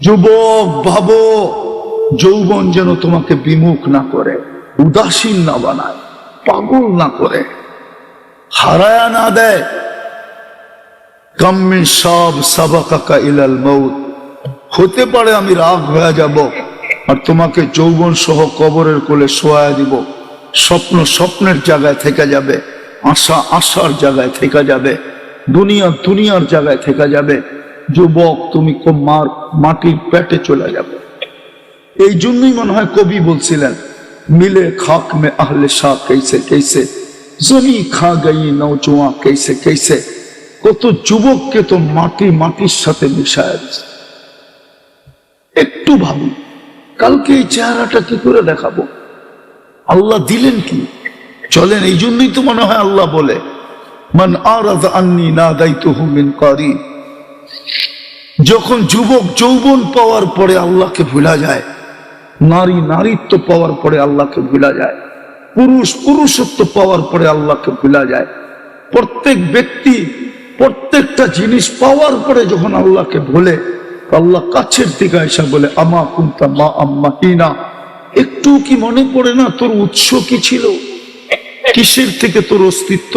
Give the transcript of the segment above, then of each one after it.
যুবক, ভাবো, যৌবন যেন তোমাকে বিমুখ না করে, উদাসীন না বানায়, পাগল না করে, হারায়া না দেয়। কাম্মি সব সাবাকাকা ইলাল মৌত হতে পারে আমি রাগ হয়ে যাব, আর তোমাকে যৌবন সহ কবরের কোলে শোয়া দিব। স্বপ্ন স্বপ্নের জায়গায় থেকে যাবে, আশা আশার জায়গায় থেকে যাবে, দুনিয়া দুনিয়ার জায়গায় থেকে যাবে। যুবক, তুমি মার, মাটির পেটে চলে যাবে। এই জন্যই মনে হয় কবি বলছিলেন, মিলে খাক মে আহলে শাহ কেসে কেসে, জমি খা গাই নৌচোয়া কেসে কেসে, কত যুবককে তো মাটি মাটির সাথে মিশায় একটু ভাবি কালকে এই চেহারাটা কি করে দেখাবো? আল্লাহ দিলেন কি? চলেন, এই জন্যই তো মনে হয় আল্লাহ বলে, মান আর আন্নি না দায়িত্ব হুমিন করি। যখন যুবক যৌবন পাওয়ার পরে আল্লাহকে ভুলা যায়, নারী নারীত্ব পাওয়ার পরে আল্লাহকে ভুলা যায়, পুরুষ পুরুষত্ব পাওয়ার পরে আল্লাহকে ভুলা যায়, প্রত্যেক ব্যক্তি প্রত্যেকটা জিনিস পাওয়ার পরে যখন আল্লাহকে ভুলে, আল্লাহ কাছের দিকে এসে বলে, আমা কুন্তা মা আম্মা হিনা? একটু কি মনে পড়ে না তোর উৎস কি ছিল? কিসের থেকে তোর অস্তিত্ব?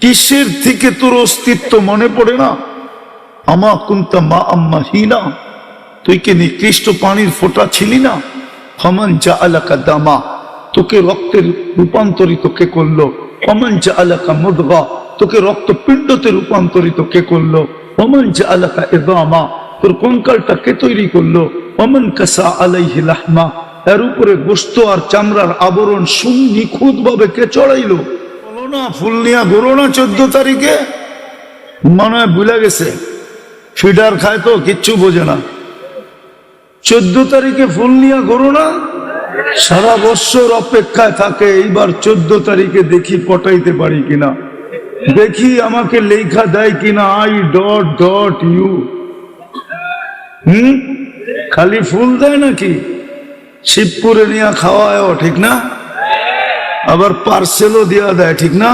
কিসের থেকে তোর অস্তিত্ব মনে পড়ে না? আমা কুন্তা মা আম্মা হিনা। তুই কি নিকৃষ্ট পানির ফোঁটা ছিলি না? হমান যা আলাকা দামা। তোকে রক্তের রূপান্তরিত কে করল? হমান যা আলাকা মুদগা। তোকে রক্ত পিণ্ডতে রূপান্তরিত কে করল? হমান যা আলাকা এদামা তোর কঙ্কালটা কে তৈরি করল? অমন কাসা আলাইহি লাহমা। এর উপরে গোস্ত আর চামড়ার আবরণ সুনিখুঁত ভাবে কে চড়াইলো? না ফুল নিয়া ঘুরো না চোদ্দ তারিখে? মনে হয় ভুলে গেছে। ফিডার খায় তো, কিচ্ছু বোঝে না। চোদ্দ তারিখে ফুল নিয়ে করো না সারা বছর অপেক্ষায় থাকে, এইবার চোদ্দ তারিখে দেখি পটাইতে পারি কিনা। দেখি আমাকে লেখা দেয় কিনা, আই ডট ডট ইউ। হুম? খালি ফুল দেয় নাকি? শিবপুরে নিয়ে খাওয়ায় ঠিক না? আবার পার্সেলও দেওয়া দেয়, ঠিক না?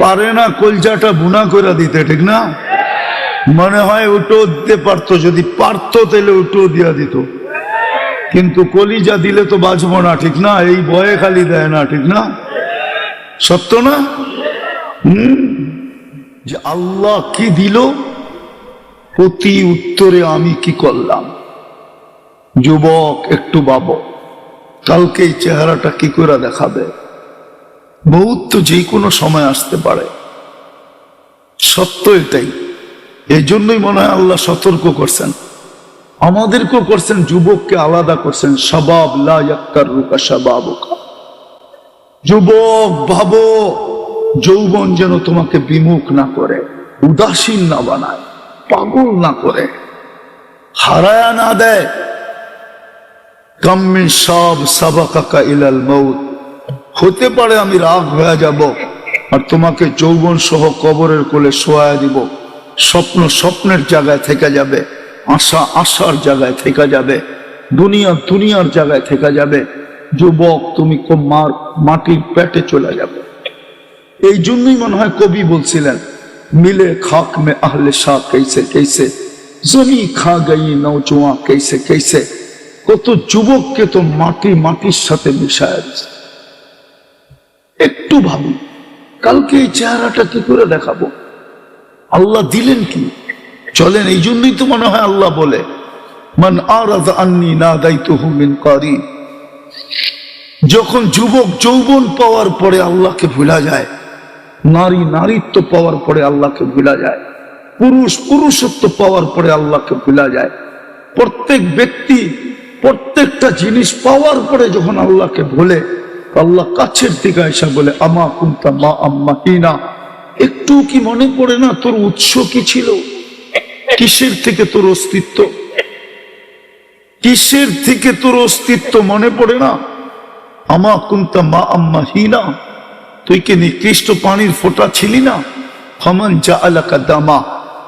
পারে না কলজাটা বুনা করে দিতে, ঠিক না? মনে হয় উঠো দিতে পারতো, যদি পারতো তাহলে উঠো দিয়া দিত। কিন্তু কলিজা দিলে তো বাঁচবো না, ঠিক না? এই ভয়ে খালি দেয় না, ঠিক না? সত্য না? যে আল্লাহ কি দিল? প্রতি উত্তরে আমি কি করলাম? যুবক, একটু বাব কালকে এই চেহারাটা কি করে দেখাবে? বহুত তো যে কোনো সময় আসতে পারে। সত্য এটাই। এই জন্যই মনে হয় আল্লাহ সতর্ক করছেন। আমাদেরকেও করছেন, যুবককে আলাদা করছেন। সবাব লাকার রুকা যুবক, ভাবো, যৌবন যেন তোমাকে বিমুখ না করে, উদাসীন না বানায়, পাগল না করে, হারায়া না দেয়। কাম্মিন সব সাবাকাকা ইলাল মৌত হতে পারে আমি রাগ হয়ে যাব আর তোমাকে যৌবন সহ কবরের কোলে শোয়া দিব। স্বপ্ন স্বপ্নের জায়গায় থেকে যাবে, আশা আশার জায়গায় থেকে যাবে, দুনিয়া দুনিয়ার জায়গায় থেকে যাবে। যুবক, তুমি কোমার মাটির পেটে চলে যাবে। এই জন্যই মনে হয় কবি বলছিলেন, মিলে খাক মে আহলে শাহ কেসে কেসে, জমি খা গই নৌচুয়া কেসে কেসে। কত যুবককে তো মাটি মাটির সাথে মিশায় একটু ভাবি কালকে এই চেহারাটা কি করে দেখাবো? আল্লাহ দিলেন কি? চলেন, এই জন্যই তো মনে হয় আল্লাহ বলে, মান আরাদ আন্নি না দায়িত্ব হুমিন করি। যখন যুবক যৌবন পাওয়ার পরে আল্লাহকে ভুলা যায়, নারী নারীত্ব পাওয়ার পরে আল্লাহকে ভুলা যায়, পুরুষ পুরুষত্ব পাওয়ার পরে আল্লাহকে ভুলা যায়, প্রত্যেক ব্যক্তি প্রত্যেকটা জিনিস পাওয়ার পরে যখন আল্লাহকে বলে আল্লাহ কাছের দিকে এসে বলে, আমা কুন্তা মা আম্মা হিনা? একটু কি মনে পড়ে না তোর উৎস কি ছিল? কিসের থেকে তোর অস্তিত্ব? কিসের থেকে তোর অস্তিত্ব মনে পড়ে না? আমা কুন্তা মা আম্মা হিনা? তুই কি নিকৃষ্ট পানির ফোঁটা ছিলি না? হমান যা আলাকা দামা।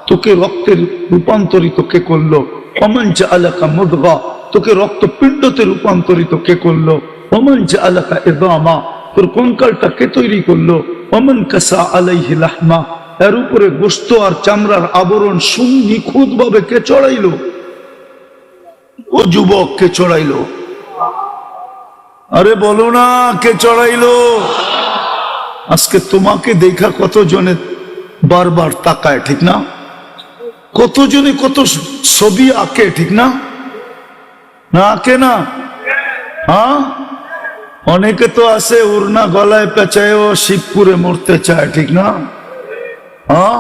তোকে রক্তের রূপান্তরিত কে করল? হমান যা আলাকা মুদগা। তোকে রক্ত পিণ্ডতে রূপান্তরিত কে করল? হমান যা আলাকা এদামা তোর কঙ্কালটা কে তৈরি করল? অমন কাসা আলাইহি লাহমা, এর উপরে গোস্ত আর চামড়ার আবরণ সুম নিখুঁত ভাবে কে চড়াইলো? ও যুবক, কে চড়াইলো? আরে বলো না, কে চড়াইলো? আজকে তোমাকে দেখা কতজনে বারবার তাকায়, ঠিক না? কতজনে কত ছবি আঁকে, ঠিক না? না আঁকে না? হ্যাঁ? অনেকে তো আছে, উড়না গলায় পেঁচায় ও শিবপুরে মরতে চায়, ঠিক না? হ্যাঁ?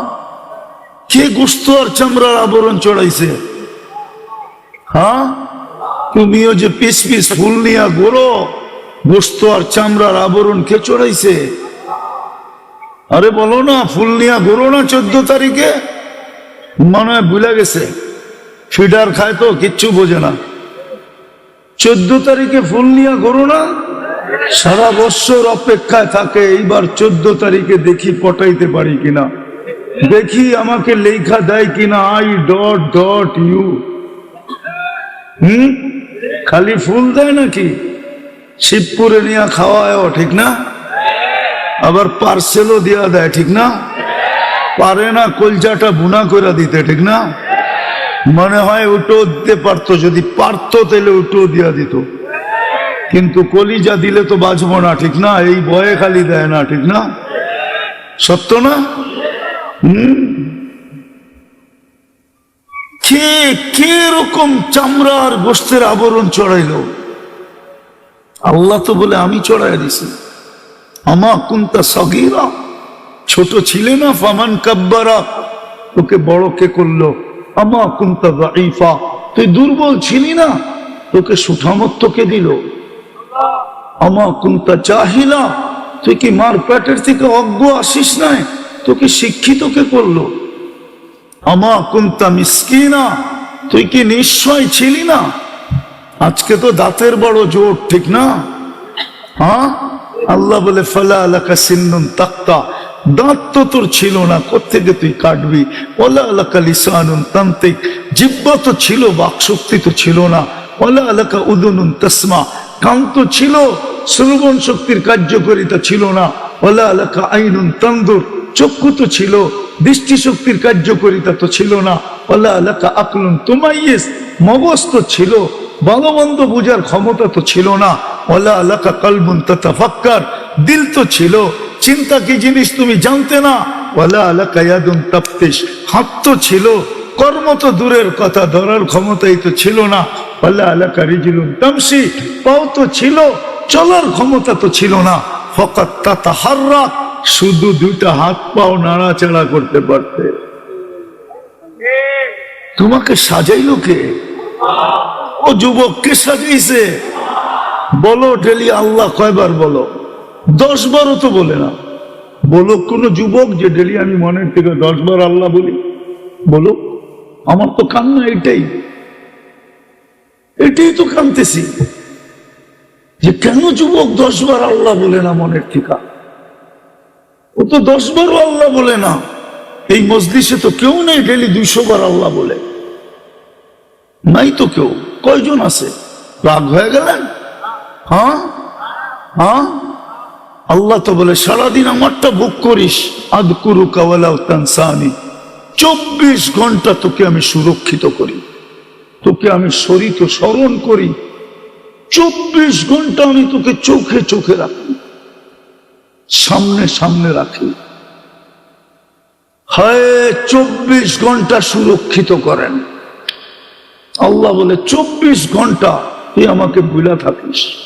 কে গোস্ত আর চামড়ার আবরণ চড়াইছে? হ্যাঁ? তুমিও যে পিস পিস ফুল নিয়া গোড়ো গোস্ত আর চামড়ার আবরণ কে চড়াইছে? আরে বলো না, ফুল নিয়া গোড়ো না চোদ্দ তারিখে? মনে হয় ভুলে গেছে। ফিডার খায় তো, কিচ্ছু বোঝে না। চোদ্দ তারিখে ফুল নিয়া গোড়ো না। সারা বছর অপেক্ষায় থাকে, এইবার চোদ্দ তারিখে দেখি পটাইতে পারি কিনা। দেখি আমাকে লেখা দেয় কিনা, আই ডট ডট ইউ। হুম? খালি ফুল দেয় নাকি? শিবপুরে নিয়ে খাওয়ায় ঠিক না? আবার পার্সেলও দেওয়া দেয়, ঠিক না? পারে না কলজাটা বুনা করে দিতে, ঠিক না? মনে হয় উটো দিতে পারতো, যদি পারতো তাহলে উটো দিয়া দিত। কিন্তু কলিজা দিলে তো বাঁচবো না, ঠিক না? এই ভয়ে খালি দেয় না, ঠিক না? সত্য না? হুম? কে কে রকম চামড়া আর গোস্তের আবরণ চড়াইলো? আল্লাহ তো বলে, আমি চড়াই দিছি। আমা কুন্তা সগিরা। ছোট ছিলে না, ফামান কাব্বারা। তোকে বড় কে করল? আমা কুন্তা দাইফা তুই দুর্বল ছিলি না? তোকে দিল? আমা কুন্তা চাহিলা তুই কি মার পেটের থেকে অজ্ঞ আসিস নাই? তোকে শিক্ষিত কে করল? আমা কুন্তা মিসকিনা। তুই কি নিশ্চয় ছিলি না? আজকে তো দাঁতের বড় জোর, ঠিক না? হ্যাঁ? আল্লাহ বলে, ফালা আলাকা সিন্নুন তাক্তা। দাঁত তো তোর ছিল না কোথেকে তুই কাটবি? ওলা আলাকা লিসানুন তান্ত্রিক জিব্বা তো ছিল, বাকশক্তি তো ছিল না। ওলা আলাকা উদুনুন তসমা, কান তো ছিল, শ্রবণ শক্তির কার্যকারিতা ছিল না। ওলা আলাকা আইনুন তন্দুর চক্ষু তো ছিল, দৃষ্টি শক্তির কার্যকারিতা তো ছিল না। ওলা আলাকা আকলুন তোমাইয়েস, মগজ তো ছিল, বলবন্ধ বুঝার ক্ষমতা তো ছিল না। আলাকা দিল তো ছিল, চিন্তা কি জিনিস তুমি জানতে না? ওলা আলাকা ইয়াদুন হাত তো ছিল, কর্ম তো দূরের কথা, ধরার ক্ষমতাই তো ছিল না। ওলা আলাকা রিজিলুন তামসি পাও তো ছিল, চলার ক্ষমতা তো ছিল না। ফকাত তাতা হাররা শুধু দুইটা হাত পাও নাড়াচাড়া করতে পারতে। তোমাকে সাজাইলো কে? ও যুবককে সাজিয়েছে। বলো, ডেলি আল্লাহ কয়বার বলো? দশ বারও তো বলে না। বলো কোন যুবক যে ডেলি আমি মনের থেকে দশ বার আল্লাহ বলি? বলো, আমার তো কান্না এটাই। এটাই তো কানতেছি যে কেন যুবক দশ বার আল্লাহ বলে না মনের থেকে? ও তো দশ বারও আল্লাহ বলে না। এই মজলিসে তো কেউ নেই ডেলি দুইশো বার আল্লাহ বলে। নাই তো কেউ। কয়জন আছে? রাগ হয়ে গেলেন? হ্যাঁ? হ্যাঁ? আল্লাহ তো বলে, সারাদিন আমারটা বুক করিস। আদকুরু কাওয়ালাও তানসানি। চব্বিশ ঘণ্টা তোকে আমি সুরক্ষিত করি। তোকে আমি শরীর স্মরণ করি। চব্বিশ ঘণ্টা আমি তোকে চোখে চোখে রাখি। সামনে সামনে রাখি। হয়, চব্বিশ ঘণ্টা সুরক্ষিত করেন। আল্লাহ বলে, চব্বিশ ঘণ্টা তুই আমাকে বুলা থাকিস।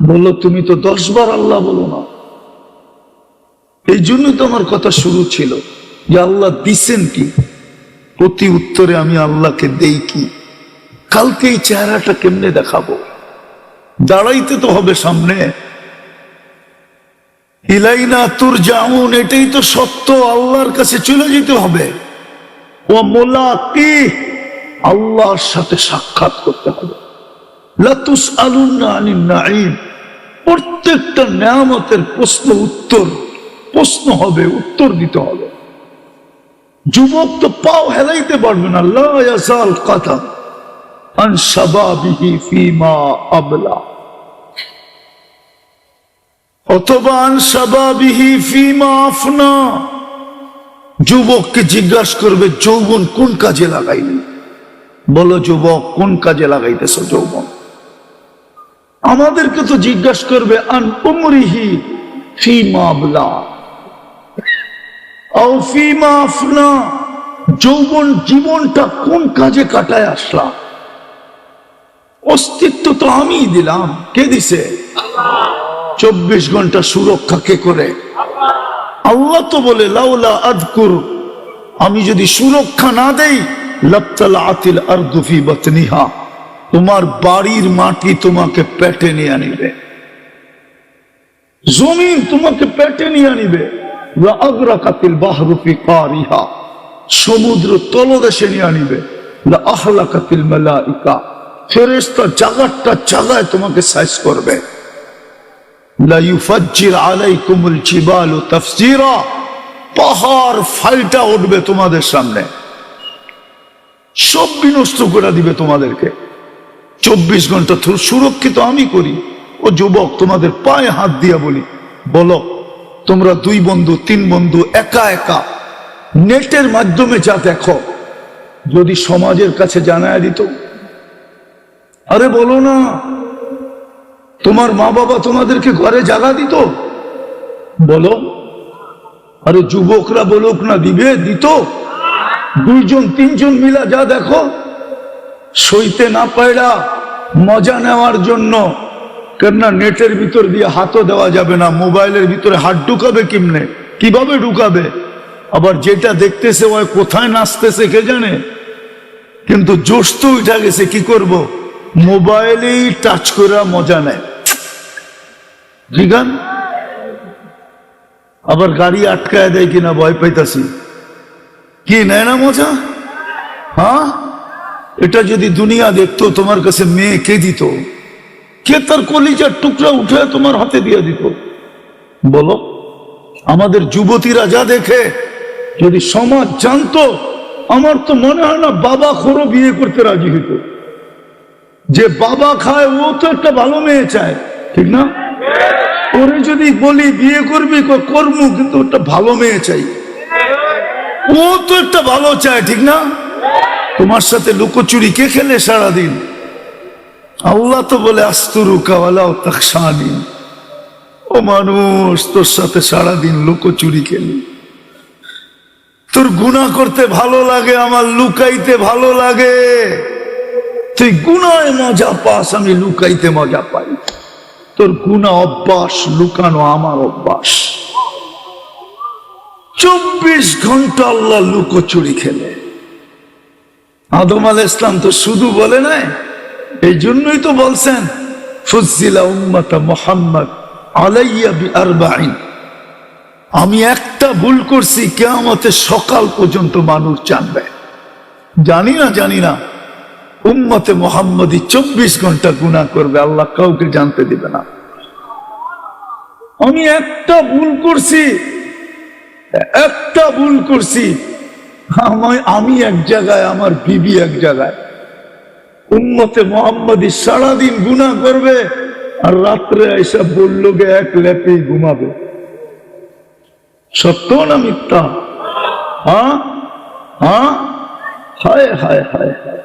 বলল, তুমি তো দশ বার আল্লাহ বলো না। এই জন্যই তো আমার কথা শুরু ছিল যে আল্লাহ দিছেন কি? প্রতি উত্তরে আমি আল্লাহকে দেই কি? কালকে এই চেহারাটা কেমনে দেখাবো? দাঁড়াইতে তো হবে সামনে। ইলাইনা তুর জামুন এটাই তো সত্য, আল্লাহর কাছে চলে যেতে হবে। ও মোলা কি আল্লাহর সাথে সাক্ষাৎ করতে হবে। প্রত্যেকটা নিয়ামতের প্রশ্ন উত্তর। প্রশ্ন হবে, উত্তর দিতে হবে। যুবক তো পাও হেলাইতে পারবে না। ফিমা যুবককে জিজ্ঞাসা করবে, যৌবন কোন কাজে লাগাইলি? বলো, যুবক, কোন কাজে লাগাইতেছ যৌবন? আমাদেরকে তো জিজ্ঞাসা করবে, আন উমরিহি ফিমা আফনা। যৌবন জীবনটা কোন কাজে কাটায় আসলাম? অস্তিত্ব তো আমিই দিলাম। কে দিছে? চব্বিশ ঘণ্টা সুরক্ষা কে করে? আল্লাহ তো বলে, লাউলা আদকুর আমি যদি সুরক্ষা না দেই লপ্তাল আতিল আর দুফি বতনিহা। তোমার বাড়ির মাটি তোমাকে পেটে নিয়ে আনিবে। জমিন তোমাকে পেটে নিয়ে আনিবে। আগ্রাকাতিল বাহরুফি কারিহা। সমুদ্র তলদেশে নিয়ে আনিবে। আহলাকাতিল মালাইকা। ফেরেস্তা জাগারটা জাগায় তোমাকে সাইজ করবে। পাহাড় উঠবে তোমাদের সামনে। সব বিনষ্ট করে দিবে তোমাদেরকে। চব্বিশ ঘণ্টা সুরক্ষিত আমি করি। ও যুবক, তোমাদের পায়ে হাত দিয়া বলি, বলো, তোমরা দুই বন্ধু, তিন বন্ধু, একা একা, নেটের মাধ্যমে যা দেখো, যদি সমাজের কাছে জানায় দিত। আরে বলো না, তোমার মা বাবা তোমাদেরকে ঘরে জাগা দিত? বলো, আরে যুবকরা বলুক না দিবে দিত? দুইজন, তিনজন মিলা যা দেখো সইতে না পায়রা মজা নেওয়ার জন্য, কেননা নেটের ভিতর দিয়ে হাতও দেওয়া যাবে না, মোবাইলের ভিতরে হাত ঢুকাবে কিমনে? কীভাবে ঢুকাবে? আবার যেটা দেখতেছে ওই কোথায় নাচতেছে কে জানে? কিন্তু জোশ তো উঠা গেছে, কি করব? মোবাইলেই টাচ করা মজা নেয়। আবার গাড়ি আটকায় দেয় কিনা ভয় পাইতাছি। কি, নেয় না মজা? হ্যাঁ? এটা যদি দুনিয়া দেখতো, তোমার কাছে মেয়ে কে দিত? কে তার কলিজার টুকরা উঠে তোমার হাতে দিয়ে দিত? বলো, আমাদের যুবতীরা যা দেখে, যদি সমাজ জানতো, আমার তো মনে হয় না বাবা খোরো বিয়ে করতে রাজি হইত। যে বাবা খায়, ও তো একটা ভালো মেয়ে চায়, ঠিক না? ওরে যদি বলি বিয়ে করবি করব কিন্তু একটা ভালো মেয়ে চাই। ও তো একটা ভালো চায়, ঠিক না? তোমার সাথে লুকোচুরি কে খেলে সারাদিন? আল্লাহ তো বলে আস্তরু কাওয়ালাও তাকসানি ও মানুষ, তোর সাথে সারাদিন লুকোচুরি খেলি তোর গুণা করতে ভালো লাগে, আমার লুকাইতে ভালো লাগে। তুই গুনায় মজা পাস, আমি লুকাইতে মজা পাই। তোর গুণা অভ্যাস, লুকানো আমার অভ্যাস। চব্বিশ ঘণ্টা আল্লাহ লুকোচুরি খেলে। আদম আল ইসলাম তো শুধু বলে নাই, এই জন্যই তো বলছেন ফুজিলা উম্মতা মোহাম্মদ আলাইয়া বি আরবাইন আমি একটা ভুল করছি কেয়ামতের সকাল পর্যন্ত মানুষ জানবে। জানি না জানি না, উম্মতে মোহাম্মদী চব্বিশ ঘণ্টা গুণা করবে, আল্লাহ কাউকে জানতে দিবে না। আমি একটা ভুল করছি, একটা ভুল করছি আমি এক জায়গায়, আমার বিবি এক জায়গায়। উন্মতে মোহাম্মদী সারাদিন গুণা করবে আর রাত্রে এসে বলল গে, এক ল্যাপেই ঘুমাবে। সত্য না মিথ্যা? হ্যাঁ? হ্যাঁ? হায় হায় হায় হায়।